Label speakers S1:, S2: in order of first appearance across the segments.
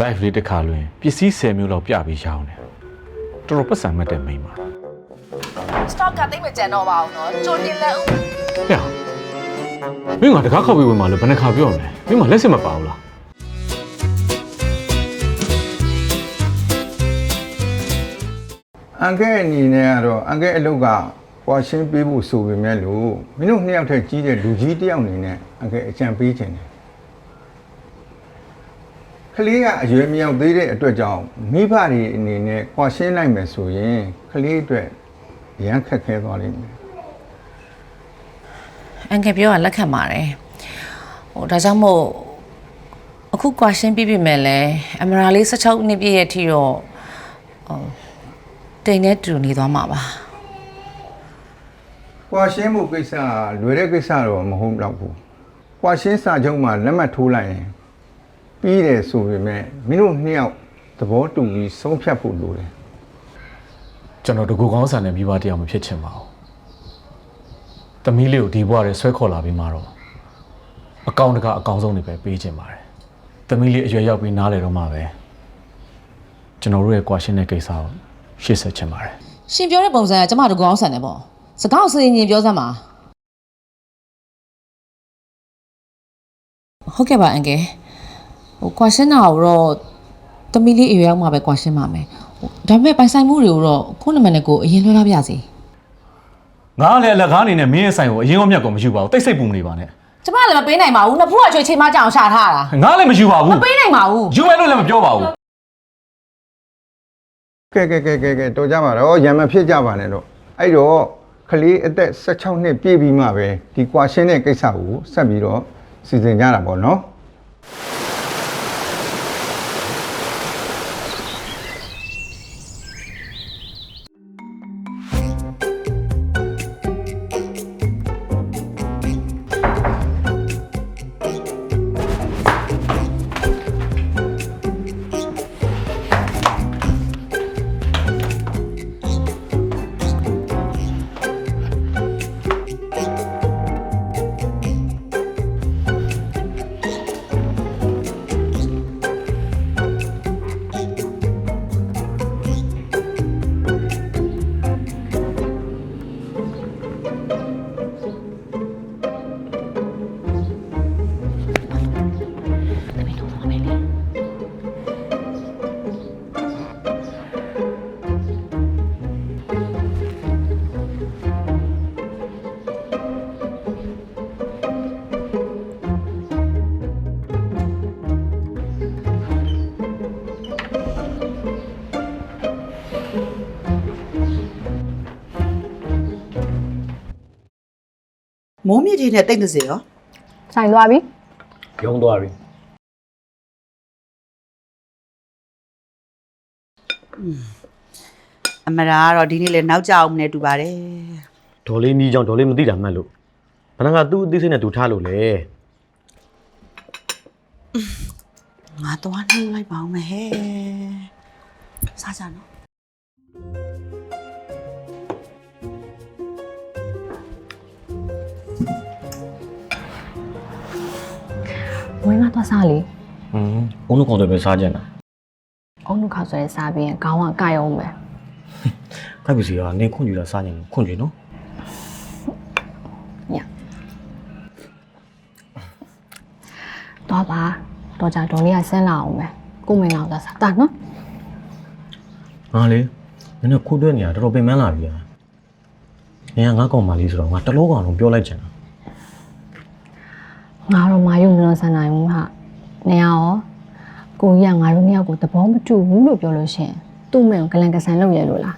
S1: live လေးတစ်ခါလွင်ပစ္စည်း10မျိုးလောက်ပြပြီးရအောင်တယ်တော်တော်ပတ်စံမှတ်တဲ့မိန်းမ
S2: stock ကတိတ်မကြံတော့ပါဘူးနော်ကြိုတင်လက်ဦး
S1: ဟဲ့မင်းကတကားခောက်ပြီးဝင်มาလို့ဘယ်နှခါပြောမလဲမင်းကလက်စစ်မပါဘူးလား
S3: အန်ကဲအနေနဲ့ကတော့အန်ကဲအလုပ်ကပွာရှင်းပေးဖို့ဆိုပေမဲ့လို့မင်းတို့နှစ်ယောက်ထက်ကြီးတဲ့လူကြီးတစ်ယောက်အနေနဲ့အန်ကဲအကြံပေးခြင်းတယ် ကလေးကအရွယ်မရောက်သေးတဲ့အတွက်ကြောင့်မိဘတွေအနေနဲ့ပွာရှင်းလိုက်မယ်ဆိုရင်ကလေးအတွက်ရမ်းခက်ခဲသွားလိမ့်မယ်
S2: အန်ကယ်ပြောတာလက်ခံပါတယ်ဟိုဒါကြောင့်မို့အခုကွာရှင်းပြပြမယ်လဲအမရာလေး16နှစ်ပြည့်ရဲ့အထိတော့ဟိုတိမ်နဲ့တူနေသွားမှာပါ
S3: ပွာရှင်းမှုကိစ္စကလွယ်တဲ့ကိစ္စတော့မဟုတ်တော့ဘူးပွာရှင်းစာချုပ်မှာလက်မှတ်ထိုးလိုက်ရင် ပြီးတယ်ဆိုပေမဲ့မင်းတို့နှစ်ယောက်သဘောတူပြီးဆုံးဖြတ်ဖို့လိုတယ်
S1: ကျွန်တော်တကူကောင်းဆန်တဲ့မိဘတစ်ယောက်မဖြစ်ချင်ပါဘူးတမီးလေးကိုဒီဘွားရဲဆွဲခေါ်လာပြီးမှတော့အကောင့်တကအကောင်းဆုံးတွေပဲပေးချင်ပါတယ်တမီးလေးအရွယ်ရောက်ပြီးနားလေတော့မှပဲကျွန်တော်တို့ရဲ့ကွာရှင်းတဲ့ကိစ္စကိုရှေ့ဆက်ချင်ပါတယ်
S4: ရှင်ပြောတဲ့ပုံစံကကျမတို့ကောင်းဆန်တယ်ပေါ့စကားကိုစင်ရင်ပြောစမ်းပါဟုတ်ကဲ့ပါအန်ကယ် ဟိုကွာရှင်းတာကိုတော့တမီလေးအရွယ်ရောက်မှပဲကွာရှင်းပါမယ်ဟိုဒါပေမဲ့ပိုင်ဆိုင်မှုတွေကိုတော့ကိုယ့်နာမည်နဲ့ကိုယ်အရင်လွှဲလာပြစီ
S1: ငါကလည်းအလကားအနေနဲ့မင်းရဲ့ဆိုင်ကိုအရင်ကမြတ်ကိုမယူပါဘူးတိတ်ဆိတ်ပူမနေပါနဲ့
S4: ကျမလည်းမပေးနိုင်ပါဘူးနှစ်ဖူးကချွေချိန်မကြအောင်ရှာထားတာ
S1: ငါလည်းမယူပါဘူး
S4: မပေးနိုင်ပါဘူး
S1: ယူမယ်လို့လည်းမပြောပါဘူး
S3: ကဲကဲကဲကဲကဲတော်ကြပါတော့ရံမဖြစ်ကြပါနဲ့တော့အဲ့တော့ကလေးအသက်16နှစ်ပြည့်ပြီးမှပဲဒီကွာရှင်းတဲ့ကိစ္စကိုဆက်ပြီးတော့စီစဉ်ကြတာပေါ့နော်
S5: မိုးမြစ်တွေနဲ့တိတ်နေစေရော
S6: ဆိုင်သွားပြီ
S1: ရုံသွားပြီ
S5: အမရာကတော့ဒီနေ့လဲနောက်ကြအောင်နဲ့တူပါတယ်
S7: ဒေါ်လေးနီးကြောင့်ဒေါ်လေးမသိတာမှတ်လို့ဘဏ္ဍာကသူ့အသိစိတ်နဲ့သူထားလို့လေ
S5: ငါသွားနှုတ်လိုက်ပါအောင်မယ်ဟဲ့စားကြနော်
S6: င်းကသွားစားလေ
S7: ဟွန်းဘုံတို့ကောင်တွေပဲစားကြတာ
S6: အုံနုခောက်ဆိုရင်စားပြီးရင်ခေါင်းကကြိုက်အောင်ပဲ
S7: ခိုက်ပြီစီကနေခွန့်ကြည့်တာစားကြတယ်ခွန့်ကြည့်နော်
S6: သွားပါတော့ကြဒေါ်လေးကဆင်းလာအောင်ပဲကိုမင်းလောက်သွားစားတာနော်
S7: ငါလေမင်းကခိုးတွဲနေတာတော်တော်ပင်ပန်းလာပြီอ่ะနေကငါကောင်မလေးဆိုတော့ငါတလောကောင်လုံးပြောလိုက်ချင်တာ
S6: ငါတော့မာယုံမလို့ဆန်နိုင်ဘူးဟာနေရရောကိုကြီးကငါတို့နှစ်ယောက်ကိုသဘောမတူဘူးလို့ပြောလို့ရှရင်သူ့မင်းကိုဂလန်ကဆန်လုပ်ရလို့လား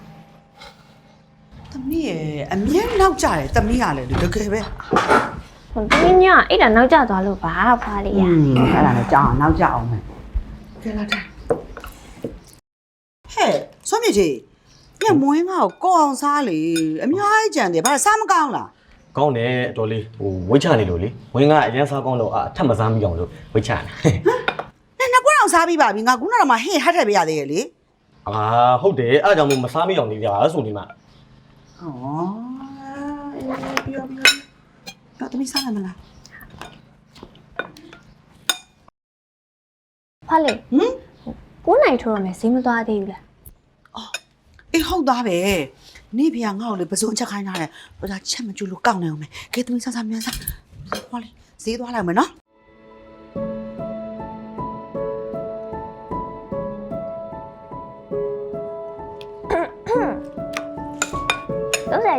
S5: သမီးရဲ့အမြဲနောက်ကြတယ်သမီးကလည်းတကယ်ပဲ
S8: ဟိုတမီးညအိတ်တာနောက်ကျသွားလို့ပါဖွာလေးရ
S5: อืมအဲ့ဒါလည်းကြောက်အောင်နောက်ကြအောင်မယ်ကဲလာတယ်ဟဲ့ဆွမ်းမြေကြီးညမွေးငါ့ကိုကောအောင်စားလေအများကြီးကြံတယ်ဘာစားမကောင်းလား
S7: ကောင်းတယ်တော်လေးဟိုဝိတ်ချနေလို့လေဝင်းကအရန်စားကောင်းလို့အထက်မစားမိအောင်လို့ဝိတ်ချနေ
S5: နဲ့နှစ်ကွက်အောင်စားပြီးပါပြီငါခုနကတော့မှဟင်းဟတ်ထည့်ပေးရသေးရဲ့လေ
S7: အာဟုတ်တယ်အဲ့ဒါကြောင့်မို့မစားမိအောင်နေကြတာဆိုနေမှာ
S5: ဟောပြောပြောတော့သမီးစားလိုက်မလား
S8: ဖွာလေး
S5: ဟမ်
S8: ဟို9နိုင်ထိုးရမယ်ဈေးမသွားသေးဘူးလား
S5: အေးဟုတ်သားပဲ နေဖေကငါ့ကိုလေပစုံချက်ခိုင်းထားတယ်ဟိုဒါချက်မကျူလို့ကောက်နေအောင်မယ်ကဲသမီးဆဆမြန်ဆဟောလေဈေးသွားလိုက်မယ်နော်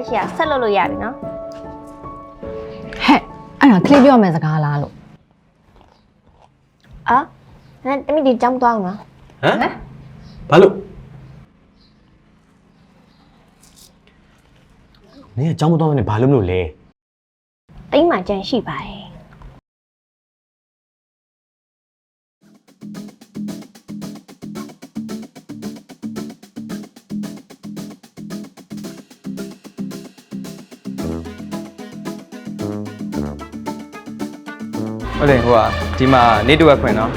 S8: 38ရာဆက်လုပ်လို့ရပြီနော်
S6: ဟဲ့အဲ့ဒါကလေးပြောမယ်စကားလားလို့
S8: အာငါတမိဒီကြောင်းသွားအောင်နော်
S7: ဟမ်ဘာလို့ နင်ကအကြောင်းမတော်မနဲ့ဘာလို့မလို့လဲ
S8: တိမ်မှကြံရှိပါတယ်
S9: ဟုတ်တယ်ဟိုကဒီမှာနေတူဝက်ခွင်နော်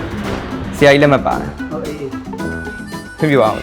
S9: ဆရာကြီးလက်မှတ်ပါတယ်ဟုတ်အေးခွင့်ပြုအောင်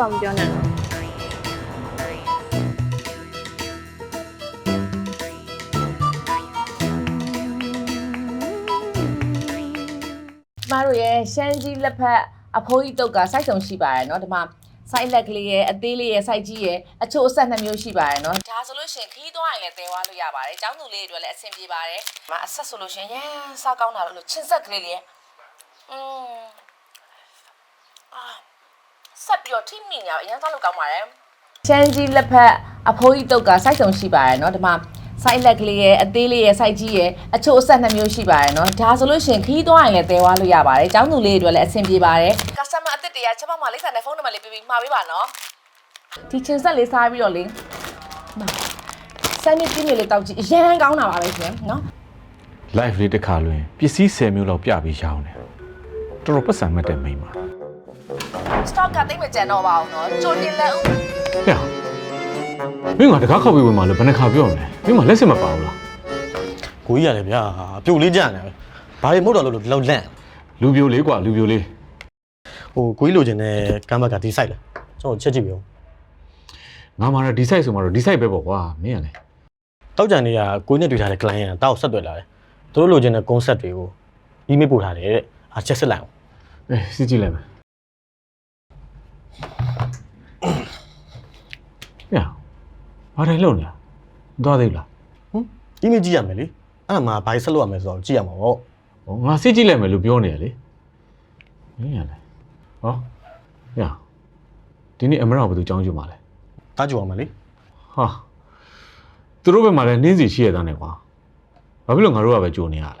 S8: ဘူးကတော့မပြောနဲ့နော်
S2: ကျမတို့ရဲ့ရှမ်းကြီးလက်ဖက်အဖိုးကြီးတုတ်ကစိုက်စုံရှိပါတယ်เนาะဒီမှာစိုက်လက်ကလေးရဲ့အသေးလေးရဲ့စိုက်ကြီးရဲ့အချို့အဆက်နှစ်မျိုးရှိပါတယ်เนาะဒါဆိုလို့ရှရင်ခီးသွားရင်လည်းတဲသွားလို့ရပါတယ်ကျောင်းသူလေးတွေအတွက်လည်းအဆင်ပြေပါတယ်ဒီမှာအဆက်ဆိုလို့ရှရင်ရမ်းစားကောင်းတာလို့ချင်းဆက်ကလေးလေးရဲ့อืมအာ ဆက်ပြီးတော့ထိမိညာအရင်စားလို့ကောင်းပါတယ်ရှမ်းကြီးလက်ဖက်အဖိုးကြီးတုတ်ကစိုက်စုံရှိပါတယ်เนาะဒီမှာစိုက်လက်ကလေးရဲ့အသေးလေးရဲ့စိုက်ကြီးရဲ့အချို့အဆက်နှစ်မျိုးရှိပါတယ်เนาะဒါဆိုလို့ရှရင်ခီးသွားရင်လည်းတဲသွားလို့ရပါတယ်ကျောင်းသူလေးတွေအတွက်လည်းအဆင်ပြေပါတယ် customer အသစ်တွေကချက်မမလေးဆန်တဲ့ဖုန်းနံပါတ်လေးပေးပြီးမှာပေးပါနော်ဒီချင်းဆက်လေးစားပြီးတော့လေစမ်းနေပြင်းနေလေးတောက်ကြည့်အရန်ကောင်းတာပါပဲရှင်နော်
S1: live လေးတစ်ခါလွင်ပစ္စည်း10မျိုးလောက်ပြပြီးရောင်းတယ်တော်တော်ပတ်စံမှတ်တဲ့မိန်းမ
S2: stock ကတိတ်မကြံတော့ပါဘူးနော်ကြိုတင်လက်ဦး
S1: ဟဲ့မင်းကတကားခောက်ပြီးဝင်มาလို့ဘယ်နှခါပြောမလဲမင်းကလက်စစ်မပါဘူးလား
S7: ကိုကြီးရတယ်ဗျာအပြုတ်လေးကြံနေပဲဘာတွေမဟုတ်တော့လို့လောက်လန့်
S1: လူပြိုလေးกว่าလူပြိုလေး
S7: ဟိုကိုကြီးလိုချင်တဲ့ကမ်းဘက်ကဒီ site လားကျွန်တော်ချက်ကြည့်ပြအောင်
S1: ငါမှတော့ဒီ site ဆိုမှတော့ဒီ site ပဲပေါ့ကွာမင်းကလည်း
S7: တောက်ကြံတွေကကိုကြီးနဲ့တွေ့ထားတဲ့ client ကတောက်ဆက်သွယ်လာတယ်သူတို့လိုချင်တဲ့ concept တွေကို email ပို့ထားတယ်တဲ့အားချက်စစ်လိုက်အောင်
S1: အေးစစ်ကြည့်လိုက်မယ် ဟဲ့ဘာတွေလုပ်နေလဲမသွားသေးဘူးလား
S7: ဟမ် email ကြည့်ရမယ်လေအဲ့ဒါမှဘာဆက်လုပ်ရမယ်ဆိုတော့ကြည့်ရမှာပေါ့
S1: ဟောငါစစ်ကြည့်လိုက်မယ်လို့ပြောနေရလေမင်းကလည်းဟောဟဲ့ဒီနေ့အမရဘယ်သူကြောင်းကြည့်မှာလဲ
S7: တားကြည့်အောင်မယ်လေ
S1: ဟာသူတို့ဘက်မှာလည်းနင်းစီရှိရတဲ့နဲ့ကွာဘာဖြစ်လို့ငါတို့ကပဲကြိုနေရလဲ